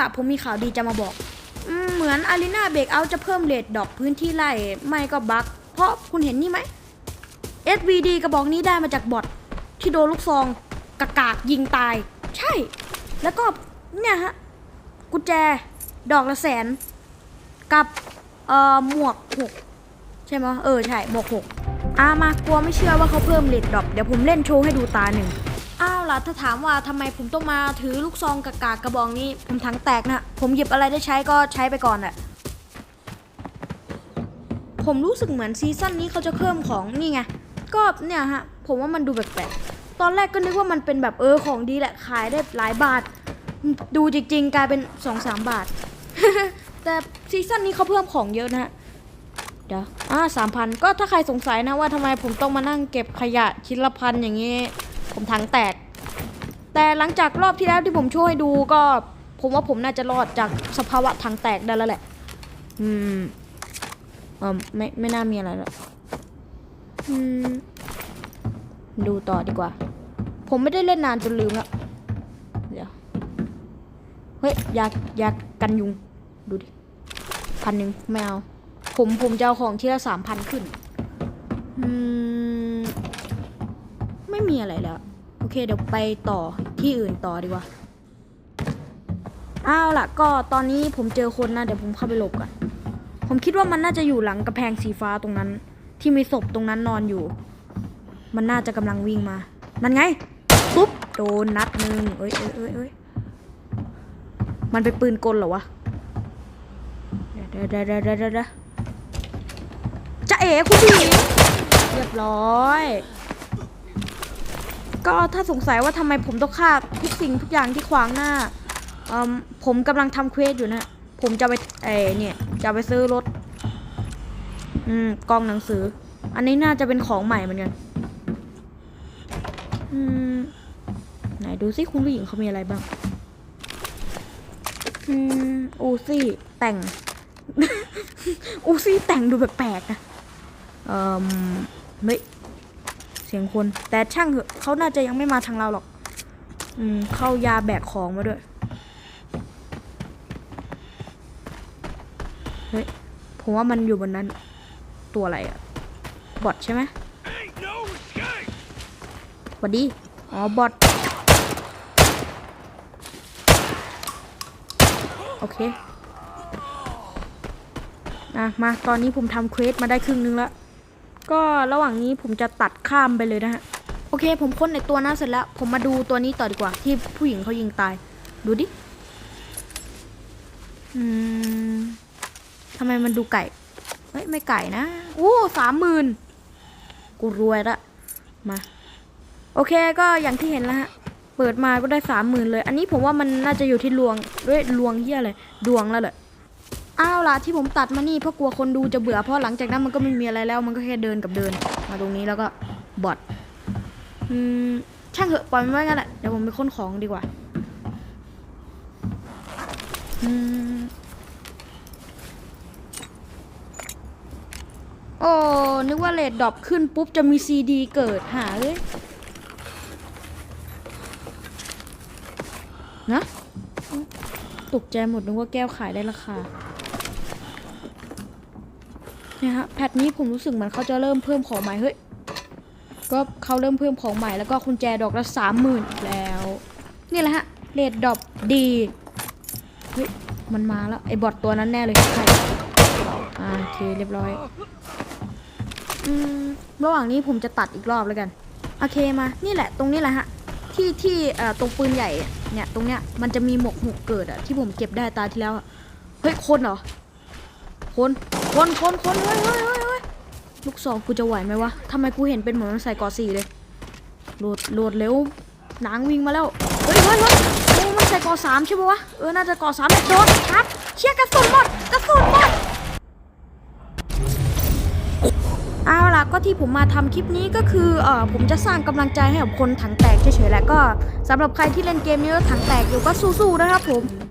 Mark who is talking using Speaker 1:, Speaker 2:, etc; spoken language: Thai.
Speaker 1: ล่ะผมมีข่าวดีจะมาบอก เหมือนอารีนาเบรกเอาจะเพิ่มเรทดอปพื้นที่ไล่ไม่ก็บักเพราะคุณเห็นนี่ไหม SVD กระบอกนี้ได้มาจากบอทที่โดนลูกซองกากากยิงตาย ใช่ แล้วก็เนี่ยฮะกุญแจดอกละแสน กับเอ่อหมวกหกใช่ไหมเออใช่หมวกหกอามา กลัวไม่เชื่อว่าเขาเพิ่มเลดดรอปเดี๋ยวผมเล่นโชว์ให้ดูตาหนึ่ง อ้าวล่ะถ้าถามว่าทำไมผมต้องมาถือลูกซองกากากระบอกนี้ ผมถังแตกนะ ผมหยิบอะไรได้ใช้ก็ใช้ไปก่อนแหละผมรู้สึกเหมือนซีซั่นนี้เขาจะเพิ่มของนี่ไง ก็เนี่ยฮะ ผมว่ามันดูแปลกๆ ตอนแรกก็นึกว่ามันเป็นแบบเออของดีแหละขายได้หลายบาท ดูจริงๆ กลายเป็น 2-3 บาท แต่ซีซั่นนี้เขาเพิ่มของเยอะนะฮะเดี๋ยวอ่าสามพันก็ถ้าใครสงสัยนะว่าทำไมผมต้องมานั่งเก็บขยะชิ้นละพันอย่างนี้ ผมถังแตก แต่หลังจากรอบที่แล้วที่ผมช่วยดูก็ ผมว่าผมน่าจะรอดจากสภาวะถังแตกได้แล้วแหละ อืมเออไม่ไม่น่ามีอะไรแล้วอืมดูต่อดีกว่า ผมไม่ได้เล่นนานจนลืมล้วเดี๋ยว เฮ้ยยากยากกันยุง ดูดิพันหนึ่งไม่เอา ผมผมจะเอาของที่ละสามพันขึ้น อืม ไม่มีอะไรแล้ว เคเดี๋ยวไปต่อที่อื่นต่อดีกว่าเอาล่ะก็ตอนนี้ผมเจอคนนะเดี๋ยวผมเข้าไปหลบก่อนผมคิดว่ามันน่าจะอยู่หลังกระแพงสีฟ้าตรงนั้น ที่มีศพตรงนั้นนอนอยู่ มันน่าจะกำลังวิ่งมา นั่นไงปุ๊บโดนนัดหนึ่งเอ้ยเอ้ยเอ้ยเอ้ยมันไปนปืนกลเหรอวะเดี๋ยวเดี๋ยวเดี๋ยวเดี๋ยวเดี๋ยวเดี๋ยวจะเอ๋คุณผู้หญิงเรียบร้อย ก็ถ้าสงสัยว่าทำไมผมต้องฆ่าทุกสิ่งทุกอย่างที่ขวางหน้าผมกำลังทำเควสอยู่นะ ผมจะไปเอเนี่ย จะไปซื้อรถ อืมกองหนังสือ อันนี้น่าจะเป็นของใหม่เหมือนกัน อืม ไหนดูซิคุณผู้หญิงเขามีอะไรบ้าง อืม อูซี่ แต่ง อูซี่แต่งดูแปลกๆนะ เอ่อไม่ เสียงคน แต่ช่างเถอะเขาน่าจะยังไม่มาทางเราหรอก อืม เข้ายาแบกของมาด้วย เฮ้ย ผมว่ามันอยู่บนนั้น ตัวอะไรอะบอทใช่ไหม
Speaker 2: Ain't no escape!
Speaker 1: หวัดดี อ๋อ บอท โอเคอะมา ตอนนี้ผมทำเควสมาได้ครึ่งนึงแล้ว ก็ระหว่างนี้ผมจะตัดข้ามไปเลยนะฮะ โอเค ผมค้นในตัวนั้นเสร็จแล้ว ผมมาดูตัวนี้ต่อดีกว่า ที่ผู้หญิงเขายิงตาย ดูดิ อืมทำไมมันดูไก่ เฮ้ย ไม่ไก่นะ โอ้สามหมื่นกูรวยละ มา โอเค ก็อย่างที่เห็นแล้วฮะ เปิดมาก็ได้สามหมื่นเลย อันนี้ผมว่ามันน่าจะอยู่ที่ลวงด้วยลวงที่อะไรดวงแล้วแหละ อ้าวล่ะที่ผมตัดมานี่เพราะกลัวคนดูจะเบื่อเพราะหลังจากนั้นมันก็ไม่มีอะไรแล้วมันก็แค่เดินกับเดิน มาตรงนี้แล้วก็บอทอืมช่างเถอะปล่อยมันไว้งั้นแหละเดี๋ยวผมไปค้นของดีกว่าอืมโอ้นึกว่าเลดดรอปขึ้นปุ๊บจะมีซีดีเกิดหาเลยนะตกใจหมดนึกว่าแก้วขายได้ราคา นี่ยฮะแพทนี้ผมรู้สึกเหมือนเขาจะเริ่มเพิ่มของใหม่เฮ้ยก็เขาเริ่มเพิ่มของใหม่แล้วก็คุณแจดอกละสามหมื่นแล้ว นี่แหละฮะเลดดอปดีเฮ้ยมันมาแล้วไอ้บอทตัวนั้นแน่เลยใครอ่าโอเคเรียบร้อยอืมระหว่างนี้ผมจะตัดอีกรอบแล้วกันโอเคมานี่แหละตรงนี้แหละฮะที่ที่เอ่อตรงปืนใหญ่เนี่ยตรงเนี้ยมันจะมีหมกหกเกิดอะที่ผมเก็บได้ตาที่แล้วเฮ้ยคนเหรอ คนคนคนคนเฮ้ยเฮ้ยเฮ้ยเฮ้ยลูกซองกูจะไหวไหมวะทำไมกูเห็นเป็นเหมือนมันใส่กอสี่เลยโหลดโหลดเร็วนางวิ่งมาแล้วเฮ้ยเฮ้ยเฮ้ยโอ้มันใส่กอสามใช่ปะวะเออน่าจะกอสามโดนครับเชี่ยกระสุนหมดกระสุนหมดเอาล่ะก็ที่ผมมาทำคลิปนี้ก็คือเออผมจะสร้างกำลังใจให้กับคนถังแตกเฉยๆแหละก็สำหรับใครที่เล่นเกมนี้แล้วถังแตกอยู่ก็สู้ๆนะครับผม